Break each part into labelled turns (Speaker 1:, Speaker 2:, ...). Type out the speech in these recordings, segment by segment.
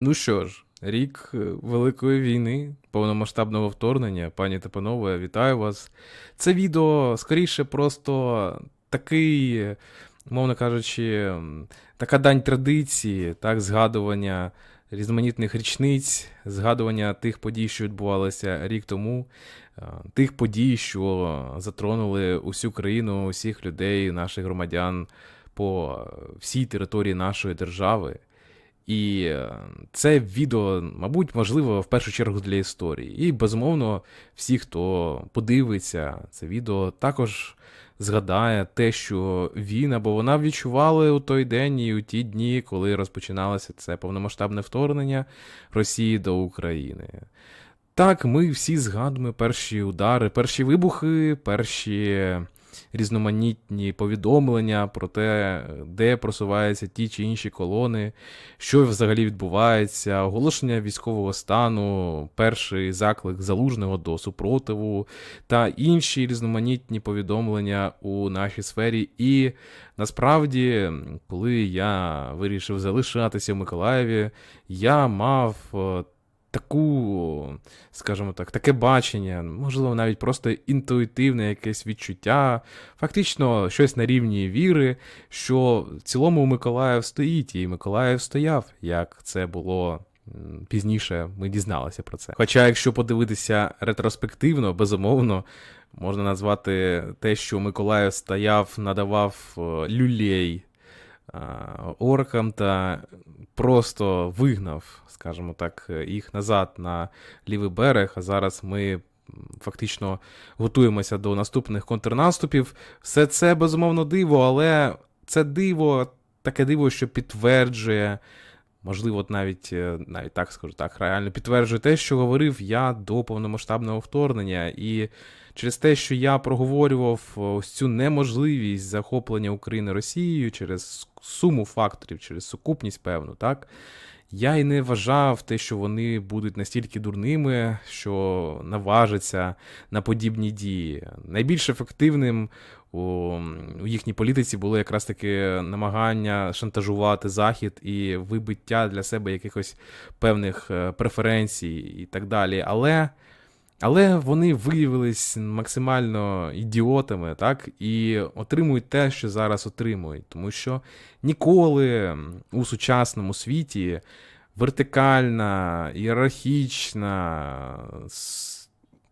Speaker 1: Ну що ж, рік е, Великої війни, повномасштабного вторгнення, пані та панове, вітаю вас. Це відео скоріше просто такий, мовно кажучи, така дань традиції, так, згадування різноманітних річниць, згадування тих подій, що відбувалися рік тому, е, тих подій, що затронули усю країну, усіх людей, наших громадян по е, всій території нашої держави. І це відео, мабуть, можливо, в першу чергу для історії. І, безумовно, всі, хто подивиться це відео, також згадає те, що він або вона відчували у той день і у ті дні, коли розпочиналося це повномасштабне вторгнення Росії до України. Так, ми всі згадуємо перші удари, перші вибухи, перші різноманітні повідомлення про те, де просуваються ті чи інші колони, що взагалі відбувається, оголошення військового стану, перший заклик залужного до супротиву та інші різноманітні повідомлення у нашій сфері. І насправді, коли я вирішив залишатися в Миколаєві, я мав. Таку, скажімо так, таке бачення, можливо, навіть просто інтуїтивне якесь відчуття, фактично щось на рівні віри, що в цілому Миколаїв стоїть, і Миколаїв стояв, як це було пізніше, ми дізналися про це. Хоча, якщо подивитися ретроспективно, безумовно, можна назвати те, що Миколаїв стояв, надавав е, люлей оркам та просто вигнав, скажімо так, їх назад на лівий берег. А зараз ми фактично готуємося до наступних контрнаступів. Все це безумовно диво, але це диво, таке диво, що підтверджує. Можливо, навіть е, навіть так скажу так, реально підтверджує те, що говорив я до повномасштабного вторгнення, і через те, що я проговорював е, ось цю неможливість захоплення України Росією через суму факторів, через сукупність певну, так. Я і не вважав те, що вони будуть настільки дурними, що наважаться на подібні дії. Найбільш ефективним у, у їхній політиці було якраз таки намагання шантажувати Захід і вибиття для себе якихось певних е, преференцій і так далі. Але. Але вони виявились максимально ідіотами, так, і отримують те, що зараз отримують. Тому що ніколи у сучасному світі вертикальна, ієрархічна,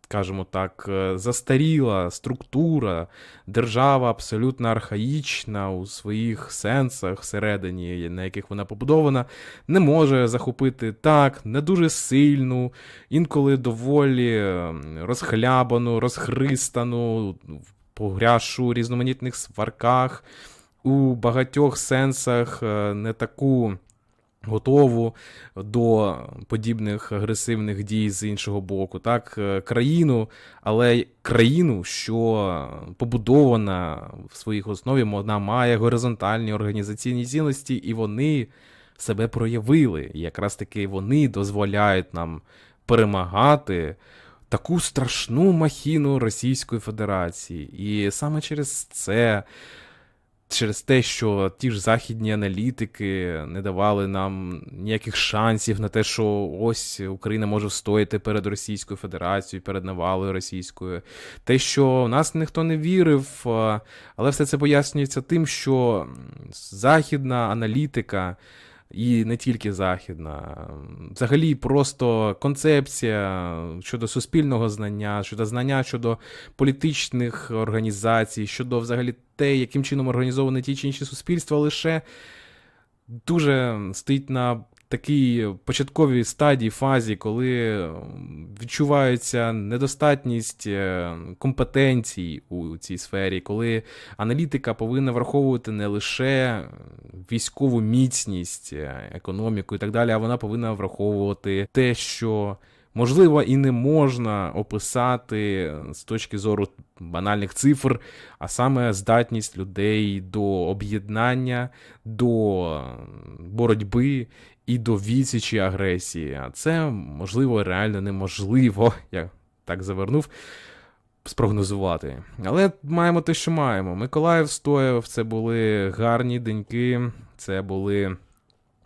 Speaker 1: скажімо так, е, застаріла структура, держава абсолютно архаїчна у своїх сенсах всередині, на яких вона побудована, не може захопити так, не дуже сильну, інколи доволі ем, розхлябану, розхристану, погряшу різноманітних сварках, у багатьох сенсах е, не таку. Готову до подібних агресивних дій з іншого боку, так, е, країну, але країну, що побудована в своїх основі, вона має горизонтальні організаційні цінності, і вони себе проявили. І якраз таки вони дозволяють нам перемагати таку страшну махіну Російської Федерації. І саме через це. Через те, що ті ж західні аналітики не давали нам ніяких шансів на те, що ось Україна може встояти перед Російською Федерацією, перед навалою російською. Те, що в нас ніхто не вірив, але все це пояснюється тим, що західна аналітика. І не тільки західна, взагалі просто концепція щодо суспільного знання, щодо знання щодо політичних організацій, щодо взагалі те, яким чином організовані ті чи інші суспільства, лише дуже стоїть на такій початковій стадії, фазі, коли відчувається недостатність е, компетенцій у цій сфері, коли аналітика повинна враховувати не лише військову міцність, е, економіку і так далі, а вона повинна враховувати те, що. Можливо, і не можна описати з точки зору банальних цифр, а саме здатність людей до об'єднання, до боротьби і до відсічі агресії. А це можливо реально неможливо. Я так завернув. Спрогнозувати. Але маємо те, що маємо. Миколаїв стояв, це були гарні деньки, це були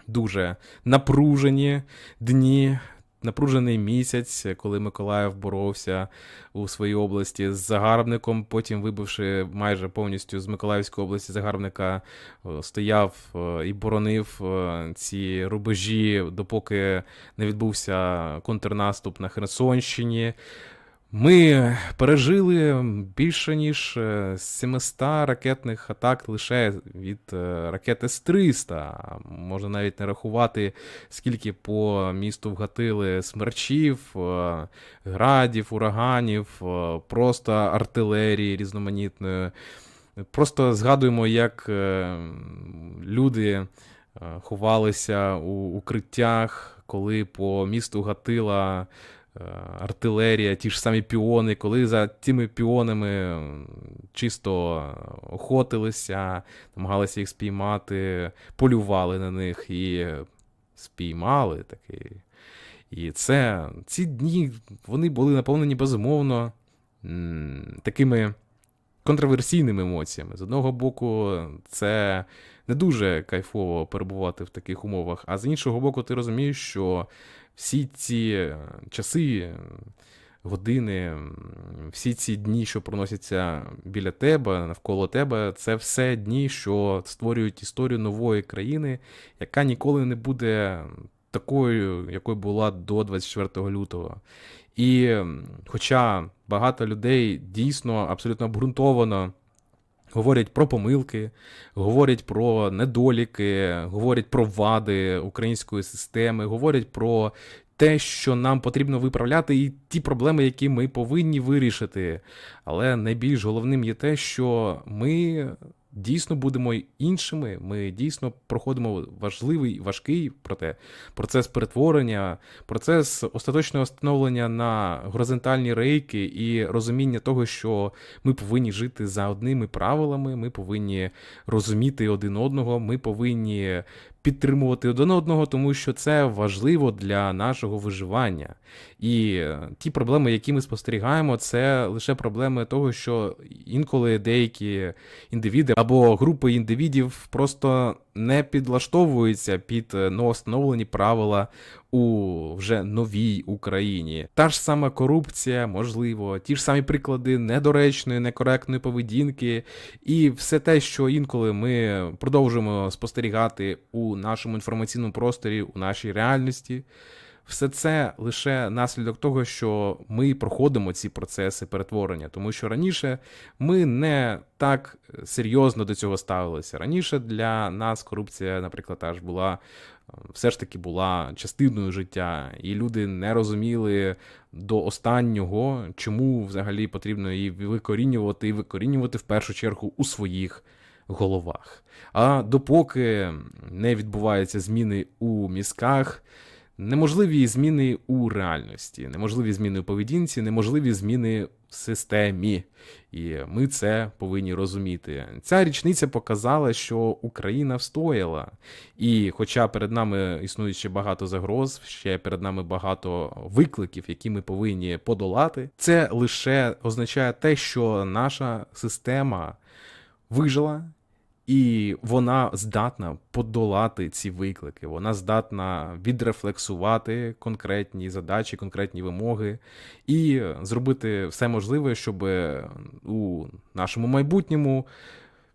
Speaker 1: дуже напружені дні. Напружений місяць, коли Миколаїв боровся у своїй області з загарбником, потім вибивши майже повністю з Миколаївської області загарбника, е, стояв е, і боронив е, ці рубежі, допоки не відбувся контрнаступ на Херсонщині. Ми пережили більше ніж е, 700 ракетних атак лише від е, ракети С-300. Можна навіть не рахувати, скільки по місту вгатили смерчів, е, градів, ураганів, е, просто артилерії різноманітної. Просто згадуємо, як е, люди е, ховалися у укриттях, коли по місту гатила е, артилерія, ті ж самі піони, коли за цими піонами чисто охотилися, намагалися їх спіймати, полювали на них і спіймали таки. І це ці дні вони були наповнені безумовно такими контроверсійними емоціями. З одного боку, це не дуже кайфово перебувати в таких умовах, а з іншого боку, ти розумієш, що всі ці е, часи, години, всі ці дні, що проносяться біля тебе, навколо тебе, це все дні, що створюють історію нової країни, яка ніколи не буде такою, якою була до 24 лютого. І хоча багато людей дійсно абсолютно обґрунтовано говорять про помилки, говорять про недоліки, говорять про вади української системи, говорять про те, що нам потрібно виправляти, і ті проблеми, які ми повинні вирішити. Але найбільш головним є те, що ми дійсно будемо іншими. Ми дійсно проходимо важливий, важкий проте процес перетворення, процес остаточного встановлення на горизонтальні рейки і розуміння того, що ми повинні жити за одними правилами, ми повинні розуміти один одного, ми повинні підтримувати один одного, тому що це важливо для нашого виживання. І е, ті проблеми, які ми спостерігаємо, це лише проблеми того, що інколи деякі індивіди або групи індивідів просто не підлаштовуються під е, новостановлені правила у вже новій Україні. Та ж сама корупція, можливо, ті ж самі приклади недоречної, некоректної поведінки, і все те, що інколи ми продовжуємо спостерігати у нашому інформаційному просторі, у нашій реальності. Все це лише наслідок того, що ми проходимо ці процеси перетворення, тому що раніше ми не так серйозно до цього ставилися. Раніше для нас корупція, наприклад, аж була е, все ж таки була частиною життя, і люди не розуміли до останнього, чому взагалі потрібно її викорінювати і викорінювати в першу чергу у своїх головах. А допоки не відбуваються зміни у мізках, неможливі зміни у реальності, неможливі зміни у поведінці, неможливі зміни в системі. І ми це повинні розуміти. Ця річниця показала, що Україна встояла. І хоча перед нами існує ще багато загроз, ще перед нами багато викликів, які ми повинні подолати, це лише означає те, що наша система вижила. І вона здатна подолати ці виклики, вона здатна відрефлексувати конкретні задачі, конкретні вимоги і зробити все можливе, щоб у нашому майбутньому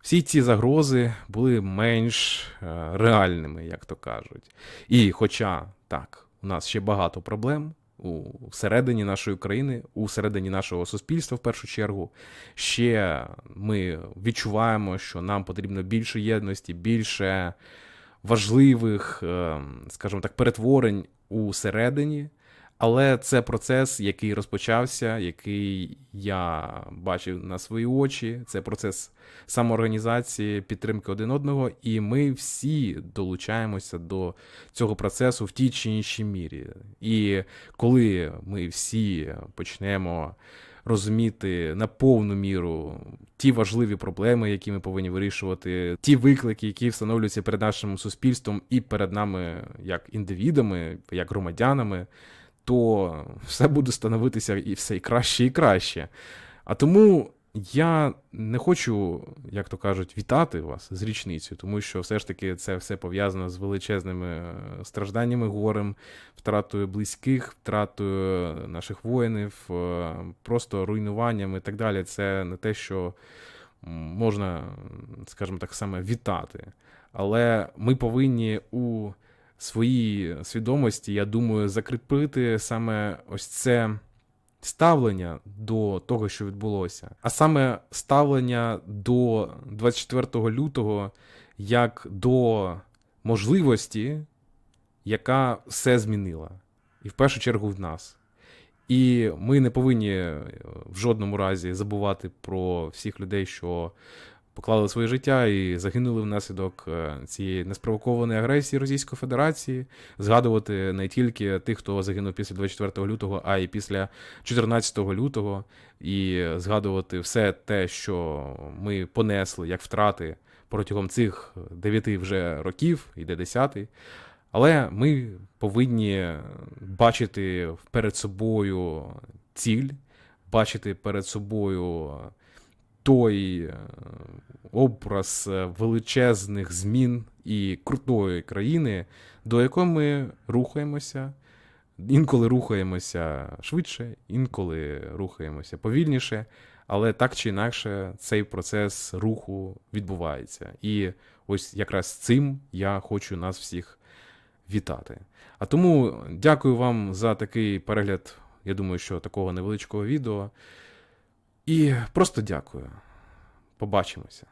Speaker 1: всі ці загрози були менш е, реальними, як то кажуть. І хоча так, у нас ще багато проблем. У середині нашої країни, у середині нашого суспільства, в першу чергу, ще ми відчуваємо, що нам потрібно більше єдності, більше важливих, е, скажімо так, перетворень у середині. Але це процес, який розпочався, який я бачив на свої очі. Це процес самоорганізації, підтримки один одного, і ми всі долучаємося до цього процесу в тій чи іншій мірі. І коли ми всі почнемо розуміти на повну міру ті важливі проблеми, які ми повинні вирішувати, ті виклики, які встановлюються перед нашим суспільством і перед нами як індивідами, як громадянами, то все буде становитися і все і краще і краще. А тому я не хочу, як то кажуть, вітати вас з річницею, тому що все ж таки це все пов'язано з величезними е, стражданнями, горем, втратою близьких, втратою наших воїнів, е, просто руйнуванням і так далі. Це не те, що можна, скажімо так, саме вітати. Але ми повинні у своїй свідомості, я думаю, закріпити саме ось це ставлення до того, що відбулося, а саме ставлення до 24 лютого як до можливості, яка все змінила, і в першу чергу в нас. І ми не повинні е, в жодному разі забувати про всіх людей, що поклали своє життя і загинули внаслідок е, цієї неспровокованої агресії Російської Федерації, згадувати не тільки тих, хто загинув після 24 лютого, а й після 14 лютого, і згадувати все те, що ми понесли як втрати протягом цих 9 вже років, іде 10 але ми повинні бачити перед собою ціль, бачити перед собою той е, образ е, величезних змін і крутої країни, до якої ми рухаємося. Інколи рухаємося швидше, інколи рухаємося повільніше, але так чи інакше цей процес руху відбувається. І ось якраз цим я хочу нас всіх вітати. А тому дякую вам за такий перегляд, я думаю, що такого невеличкого відео. І просто дякую. Побачимося.